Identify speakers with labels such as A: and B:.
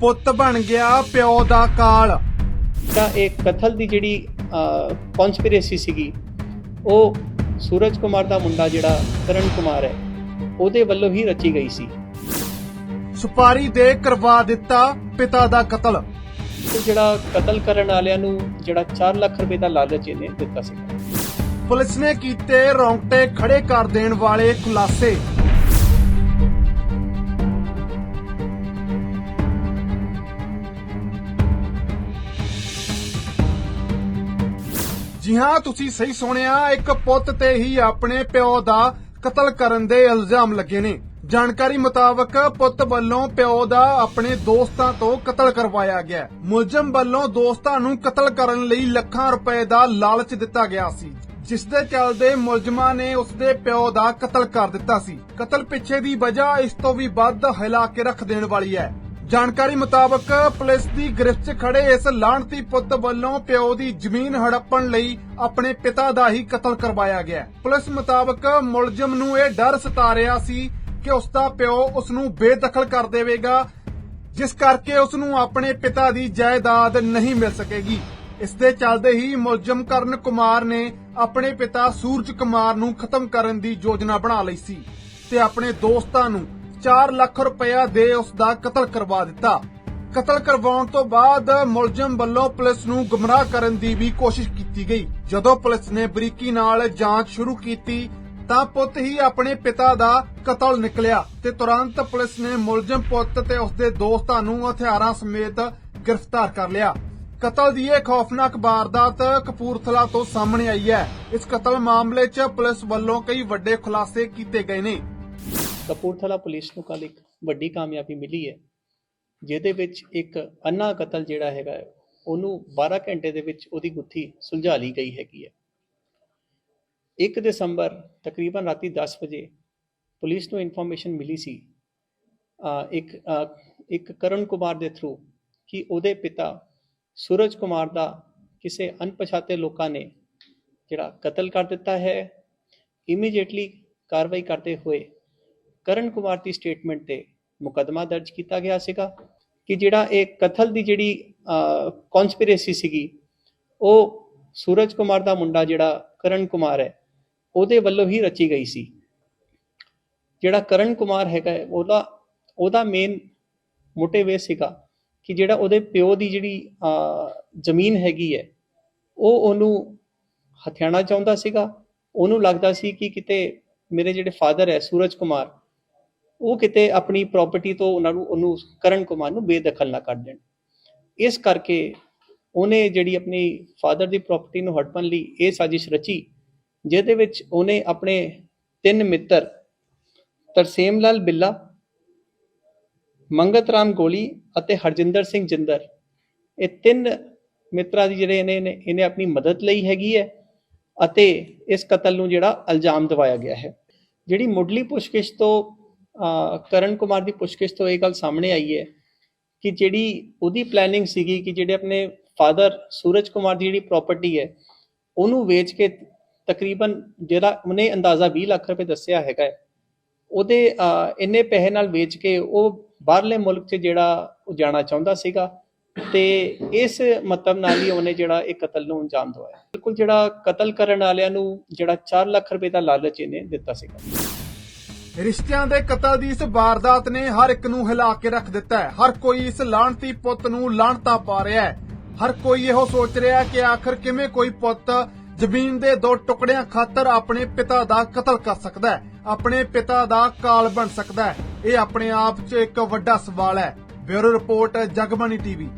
A: ਪੁੱਤ ਬਣ ਗਿਆ ਪਿਓ ਦਾ ਕਾਲ।
B: ਤਾਂ ਇਹ ਕਤਲ ਦੀ ਜਿਹੜੀ ਕਨਸਪੀਰੇਸੀ ਸੀਗੀ ਉਹ ਸੂਰਜ ਕੁਮਾਰ ਦਾ ਮੁੰਡਾ ਜਿਹੜਾ ਕਰਨ ਕੁਮਾਰ ਹੈ ਉਹਦੇ ਵੱਲੋਂ ਹੀ ਰਚੀ ਗਈ ਸੀ।
A: ਸੁਪਾਰੀ ਦੇ ਕਰਵਾ ਦਿੱਤਾ ਪਿਤਾ ਦਾ ਕਤਲ।
B: ਤੇ ਜਿਹੜਾ ਕਤਲ ਕਰਨ ਵਾਲਿਆਂ ਨੂੰ ਜਿਹੜਾ 4 ਲੱਖ ਰੁਪਏ ਦਾ ਲਾਲਚ ਇਹਨੇ ਦਿੱਤਾ ਸੀ।
A: ਪੁਲਿਸ ਨੇ ਕੀਤੇ ਰੌਂਗਟੇ ਖੜੇ ਕਰ ਦੇਣ ਵਾਲੇ ਖੁਲਾਸੇ। ਜੀ ਹਾਂ, ਤੁਸੀਂ ਸਹੀ ਸੁਣਿਆ, ਇੱਕ ਪੁੱਤ ਤੇ ਹੀ ਆਪਣੇ ਪਿਓ ਦਾ ਕਤਲ ਕਰਨ ਦੇ ਇਲਜ਼ਾਮ ਲੱਗੇ ਨੇ। ਜਾਣਕਾਰੀ ਮੁਤਾਬਕ ਪੁੱਤ ਵੱਲੋਂ ਪਿਓ ਦਾ ਆਪਣੇ ਦੋਸਤਾਂ ਤੋਂ ਕਤਲ ਕਰਵਾਇਆ ਗਿਆ। ਮੁਲਜ਼ਮ ਵੱਲੋਂ ਦੋਸਤਾਂ ਨੂੰ ਕਤਲ ਕਰਨ ਲਈ ਲੱਖਾਂ ਰੁਪਏ ਦਾ ਲਾਲਚ ਦਿੱਤਾ ਗਿਆ ਸੀ। ਜਿਸ ਦੇ ਚੱਲਦੇ ਮੁਲਜ਼ਮਾਂ ਨੇ ਉਸ ਦੇ ਪਿਓ ਦਾ ਕਤਲ ਕਰ ਦਿੱਤਾ ਸੀ। ਕਤਲ ਪਿੱਛੇ ਦੀ ਵਜ੍ਹਾ ਇਸ ਤੋਂ ਵੀ ਵੱਧ ਹਿਲਾ ਕੇ ਰੱਖ ਦੇਣ ਵਾਲੀ ਹੈ। ਜਾਣਕਾਰੀ ਮੁਤਾਬਕ ਪੁਲਿਸ ਦੀ ਗ੍ਰਿਫਤ 'ਚ ਖੜੇ ਇਸ ਲਾਹਣਤੀ ਪੁੱਤ ਵੱਲੋਂ ਪਿਓ ਦੀ ਜ਼ਮੀਨ ਹੜੱਪਣ ਲਈ ਆਪਣੇ ਪਿਤਾ ਦਾ ਹੀ ਕਤਲ ਕਰਵਾਇਆ ਗਿਆ ਹੈ। ਪੁਲਿਸ ਮੁਤਾਬਕ ਮੁਲਜ਼ਮ ਨੂੰ ਇਹ ਡਰ ਸਤਾ ਰਿਹਾ ਸੀ ਕਿ ਉਸ ਦਾ ਪਿਓ ਉਸ ਨੂੰ ਬੇਦਖਲ ਕਰ ਦੇਵੇਗਾ, ਜਿਸ ਕਰਕੇ ਉਸ ਨੂੰ ਆਪਣੇ ਪਿਤਾ ਦੀ ਜਾਇਦਾਦ ਨਹੀਂ ਮਿਲ ਸਕੇਗੀ ਇਸ ਦੇ ਚੱਲਦੇ ਹੀ ਮੁਲਜ਼ਮ ਕਰਨ ਕੁਮਾਰ ਨੇ ਆਪਣੇ ਪਿਤਾ ਸੂਰਜ ਕੁਮਾਰ ਨੂੰ ਖਤਮ ਕਰਨ ਦੀ ਯੋਜਨਾ ਬਣਾ ਲਈ ਸੀ ਤੇ ਆਪਣੇ ਦੋਸਤਾਂ ਨੂੰ 4 ਲੱਖ ਰੁਪਇਆ ਦੇ ਉਸ ਦਾ ਕਤਲ ਕਰਵਾ ਦਿੱਤਾ। ਕਤਲ ਕਰਵਾਉਣ ਤੋਂ ਬਾਅਦ ਮੁਲਜ਼ਮ ਵੱਲੋਂ ਪੁਲਿਸ ਨੂੰ ਗੁੰਮਰਾਹ ਕਰਨ ਦੀ ਵੀ ਕੋਸ਼ਿਸ਼ ਕੀਤੀ ਗਈ। ਜਦੋਂ ਪੁਲਿਸ ਨੇ ਬਰੀਕੀ ਨਾਲ ਜਾਂਚ ਸ਼ੁਰੂ ਕੀਤੀ, ਤਾਂ ਪੁੱਤ ਹੀ ਆਪਣੇ ਪਿਤਾ ਦਾ ਕਤਲ ਨਿਕਲਿਆ ਤੇ ਤੁਰੰਤ ਪੁਲਿਸ ਨੇ ਮੁਲਜ਼ਮ ਪੁੱਤ ਤੇ ਉਸਦੇ ਦੋਸਤਾਂ ਨੂੰ ਹਥਿਆਰਾਂ ਸਮੇਤ ਗ੍ਰਿਫਤਾਰ ਕਰ ਲਿਆ। ਕਤਲ ਦੀ ਇਹ ਖੌਫਨਾਕ ਵਾਰਦਾਤ ਕਪੂਰਥਲਾ ਤੋਂ ਸਾਹਮਣੇ ਆਈ ਹੈ। ਇਸ ਕਤਲ ਮਾਮਲੇ 'ਚ ਪੁਲਿਸ ਵੱਲੋਂ ਕਈ ਵੱਡੇ ਖੁਲਾਸੇ ਕੀਤੇ ਗਏ ਨੇ।
B: ਕਪੂਰਥਲਾ ਪੁਲਿਸ ਨੂੰ ਕੱਲ ਇੱਕ ਵੱਡੀ ਕਾਮਯਾਬੀ ਮਿਲੀ ਹੈ, ਜਿਹਦੇ ਵਿੱਚ ਇੱਕ ਅੰਨਾ ਕਤਲ ਜਿਹੜਾ ਹੈਗਾ ਉਹਨੂੰ 12 ਘੰਟੇ ਦੇ ਵਿੱਚ ਉਹਦੀ ਗੁੱਥੀ ਸੁਲਝਾ ਲਈ ਗਈ ਹੈਗੀ ਹੈ। 1 ਦਸੰਬਰ ਤਕਰੀਬਨ ਰਾਤੀ 10 ਵਜੇ ਪੁਲਿਸ ਨੂੰ ਇਨਫੋਰਮੇਸ਼ਨ ਮਿਲੀ ਸੀ ਇੱਕ ਇੱਕ ਕਰਨ ਕੁਮਾਰ ਦੇ ਥਰੂ ਕਿ ਉਹਦੇ ਪਿਤਾ ਸੂਰਜ ਕੁਮਾਰ ਦਾ ਕਿਸੇ ਅਣਪਛਾਤੇ ਲੋਕਾਂ ਨੇ ਜਿਹੜਾ ਕਤਲ ਕਰ ਦਿੱਤਾ ਹੈ। ਇਮੀਡੀਏਟਲੀ ਕਾਰਵਾਈ ਕਰਦੇ ਹੋਏ ਕਰਨ ਕੁਮਾਰ ਦੀ ਸਟੇਟਮੈਂਟ ਤੇ ਮੁਕੱਦਮਾ ਦਰਜ ਕੀਤਾ ਗਿਆ ਸੀਗਾ ਕਿ ਜਿਹੜਾ ਇਹ ਕਥਲ ਦੀ ਜਿਹੜੀ ਕਨਸਪੀਰੇਸੀ ਸੀਗੀ ਉਹ ਸੂਰਜ ਕੁਮਾਰ ਦਾ ਮੁੰਡਾ ਜਿਹੜਾ ਕਰਨ ਕੁਮਾਰ ਹੈ ਉਹਦੇ ਵੱਲੋਂ ਹੀ ਰਚੀ ਗਈ ਸੀ। ਜਿਹੜਾ ਕਰਨ ਕੁਮਾਰ ਹੈਗਾ ਉਹਦਾ ਉਹਦਾ ਮੇਨ ਮੋਟਿਵ ਇਹ ਸੀਗਾ ਕਿ ਜਿਹੜਾ ਉਹਦੇ ਪਿਓ ਦੀ ਜਿਹੜੀ ਅਹ, ਜ਼ਮੀਨ ਹੈਗੀ ਹੈ ਉਹ ਉਹਨੂੰ ਹਥਿਆਣਾ ਚਾਹੁੰਦਾ ਸੀਗਾ। ਉਹਨੂੰ ਲੱਗਦਾ ਸੀ ਕਿ ਕਿਤੇ ਮੇਰੇ ਜਿਹੜੇ ਫਾਦਰ ਹੈ ਸੂਰਜ ਕੁਮਾਰ ਉਹ ਕਿਤੇ ਆਪਣੀ ਪ੍ਰਾਪਰਟੀ ਤੋਂ ਉਹਨਾਂ ਨੂੰ, ਉਹਨੂੰ ਕਰਨ ਕੁਮਾਰ ਨੂੰ ਬੇਦਖਲ ਨਾ ਕਰ ਦੇਣ। ਇਸ ਕਰਕੇ ਉਹਨੇ ਜਿਹੜੀ ਆਪਣੀ ਫਾਦਰ ਦੀ ਪ੍ਰਾਪਰਟੀ ਨੂੰ ਹੜਪਣ ਲਈ ਇਹ ਸਾਜ਼ਿਸ਼ ਰਚੀ, ਜਿਹਦੇ ਵਿੱਚ ਉਹਨੇ ਆਪਣੇ ਤਿੰਨ ਮਿੱਤਰ ਤਰਸੇਮ ਲਾਲ ਬਿੱਲਾ ਮੰਗਤ ਰਾਮ ਗੋਲੀ ਅਤੇ ਹਰਜਿੰਦਰ ਸਿੰਘ ਜਿੰਦਰ। ਇਹ ਤਿੰਨ ਮਿੱਤਰਾਂ ਦੀ ਜਿਹੜੇ ਇਹਨੇ, ਇਹਨੇ- ਆਪਣੀ ਮਦਦ ਲਈ ਹੈਗੀ ਹੈ ਅਤੇ ਇਸ ਕਤਲ ਨੂੰ ਜਿਹੜਾ ਇਲਜ਼ਾਮ ਦਿਵਾਇਆ ਗਿਆ ਹੈ। ਜਿਹੜੀ ਮੁੱਢਲੀ ਪੁੱਛਗਿੱਛ ਤੋਂ ਕਰਨ ਕੁਮਾਰ ਦੀ ਪੁੱਛਗਿੱਛ ਤੋਂ ਇਹ ਗੱਲ ਸਾਹਮਣੇ ਆਈ ਹੈ ਕਿ ਜਿਹੜੀ ਉਹਦੀ ਪਲੈਨਿੰਗ ਸੀਗੀ ਕਿ ਜਿਹੜੇ ਆਪਣੇ ਫਾਦਰ ਸੂਰਜ ਕੁਮਾਰ ਦੀ ਜਿਹੜੀ ਪ੍ਰਾਪਰਟੀ ਹੈ ਉਹਨੂੰ ਵੇਚ ਕੇ ਤਕਰੀਬਨ ਜਿਹੜਾ ਉਹਨੇ ਅੰਦਾਜ਼ਾ 20 ਲੱਖ ਰੁਪਏ ਦੱਸਿਆ ਹੈਗਾ ਹੈ, ਉਹਦੇ ਇੰਨੇ ਪੈਸੇ ਨਾਲ ਵੇਚ ਕੇ ਉਹ ਬਾਹਰਲੇ ਮੁਲਕ 'ਚ ਜਿਹੜਾ ਉਹ ਜਾਣਾ ਚਾਹੁੰਦਾ ਸੀਗਾ ਤੇ ਇਸ ਮਤਲਬ ਨਾਲ ਹੀ ਉਹਨੇ ਜਿਹੜਾ ਇਹ ਕਤਲ ਨੂੰ ਅੰਜਾਮ ਦਵਾਇਆ। ਬਿਲਕੁਲ ਜਿਹੜਾ ਕਤਲ ਕਰਨ ਵਾਲਿਆਂ ਨੂੰ ਜਿਹੜਾ 4 ਲੱਖ ਰੁਪਏ ਦਾ ਲਾਲਚ ਇਹਨੇ ਦਿੱਤਾ ਸੀਗਾ।
A: ਰਿਸ਼ਤਿਆਂ ਦੇ ਕਤਲ ਦੀ ਇਸ ਵਾਰਦਾਤ ਨੇ ਹਰ ਇੱਕ ਨੂੰ ਹਿਲਾ ਕੇ ਰੱਖ ਦਿੱਤਾ ਹੈ। ਹਰ ਕੋਈ ਇਸ ਲਾਹਣਤੀ ਪੁੱਤ ਨੂੰ ਲਾਹਣਤਾ ਪਾ ਰਿਹਾ ਹੈ। ਹਰ ਕੋਈ ਇਹੋ ਸੋਚ ਰਿਹਾ ਹੈ ਕਿ ਆਖਰ ਕਿਵੇਂ ਕੋਈ ਪੁੱਤ ਜ਼ਮੀਨ ਦੇ ਦੋ ਟੁਕੜਿਆਂ ਖਾਤਰ ਆਪਣੇ ਪਿਤਾ ਦਾ ਕਤਲ ਕਰ ਸਕਦਾ ਹੈ। ਆਪਣੇ ਪਿਤਾ ਦਾ ਕਾਲ ਬਣ ਸਕਦਾ ਹੈ। ਇਹ ਆਪਣੇ ਆਪ 'ਚ ਇੱਕ ਵੱਡਾ ਸਵਾਲ ਹੈ। Bureau report Jagbani TV.